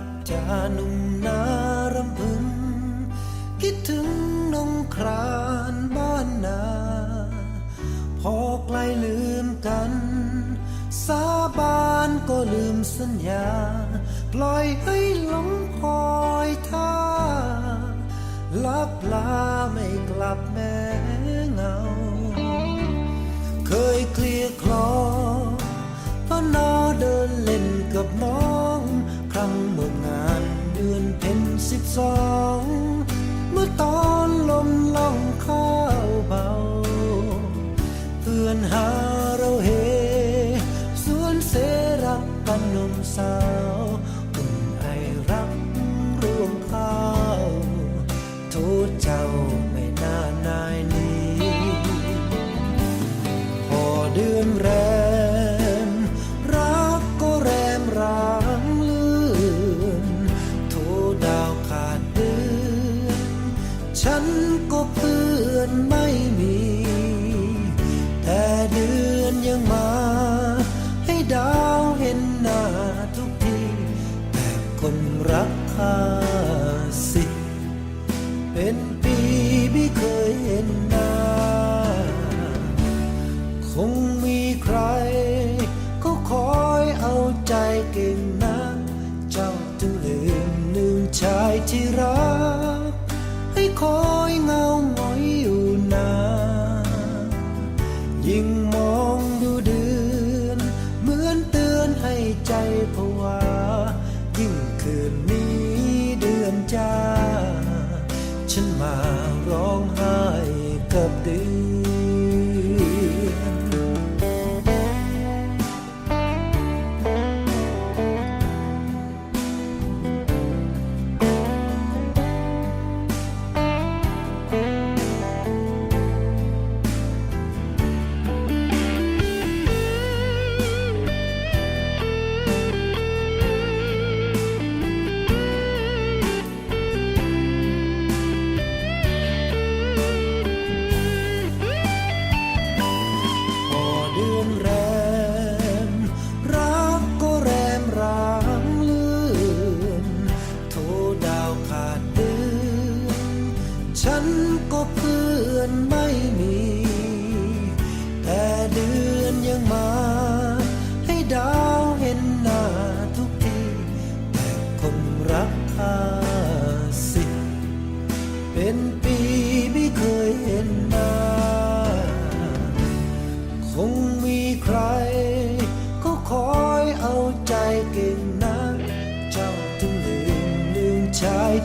กจานุ่มนารำพึง คิดถึงนงครานบ้านนา พอใกล้ลืมกัน สาบานก็ลืมสัญญา ปล่อยให้หลงคอยท่าลับลาไม่กลับแม้เงา เคยเคลียคลอ day.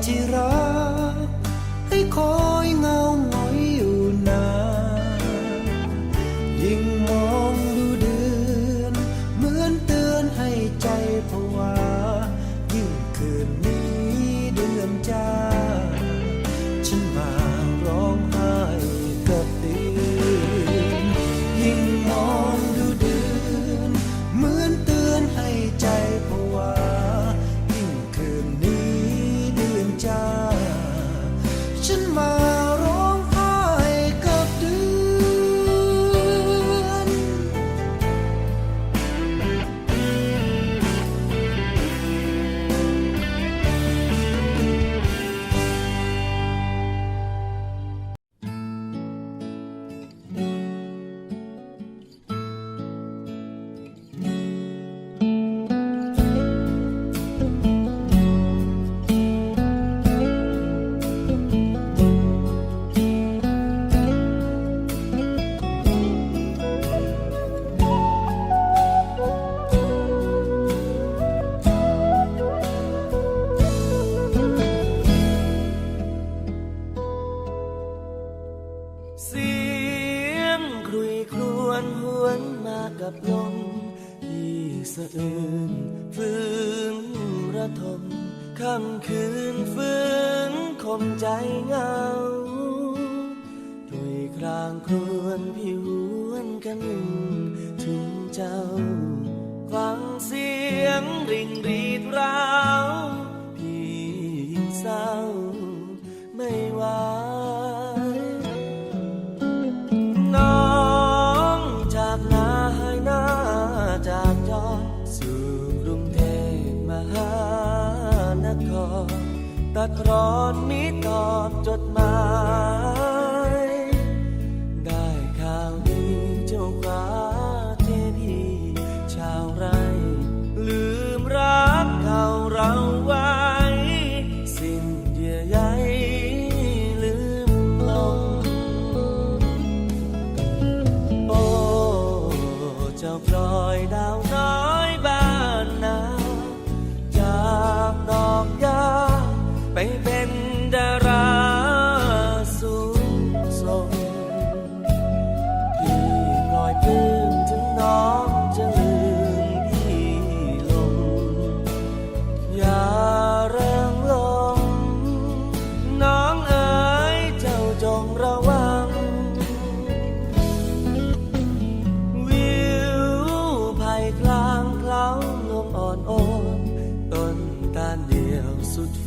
ที่รัก กับลมที่สะอื้นฟื้นระทมค่ำคืนฟื้นคมใจเงาด้วยครางครวนพิหวนกันถึงเจ้า ฟังเสียงริ่งรีดราวพี่เศร้า ก่อนมีตอบจดหมาย ได้ข่าวดีเจ้าฟ้าเทพีชาวไรลืมรักเขาเราไว้ สิ้นเยื่อใยลืมลงโอ้เจ้าพระ so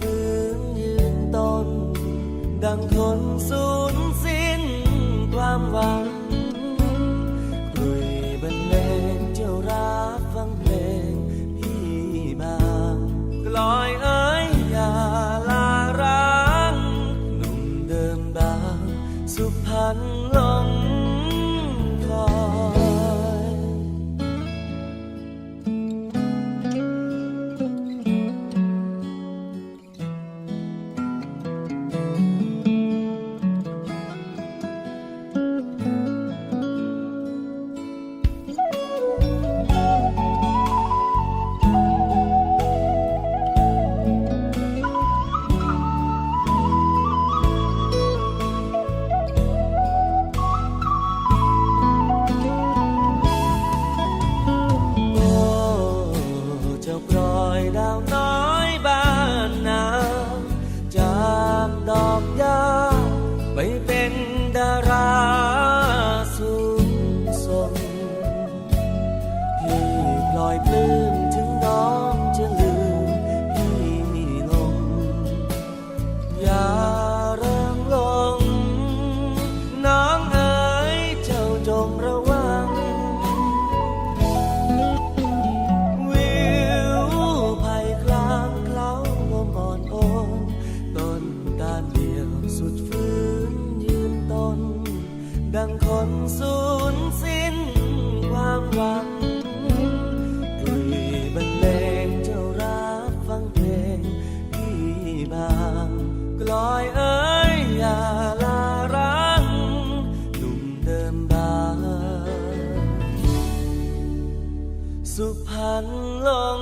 ดังคนสูญสิ้นความหวังกรีบรรเลงเจ้ารักฟังเพลงที่บางกลอยเอ๋ยอย่าลาร้างหนุ่มเดิมบางสุพรรณลง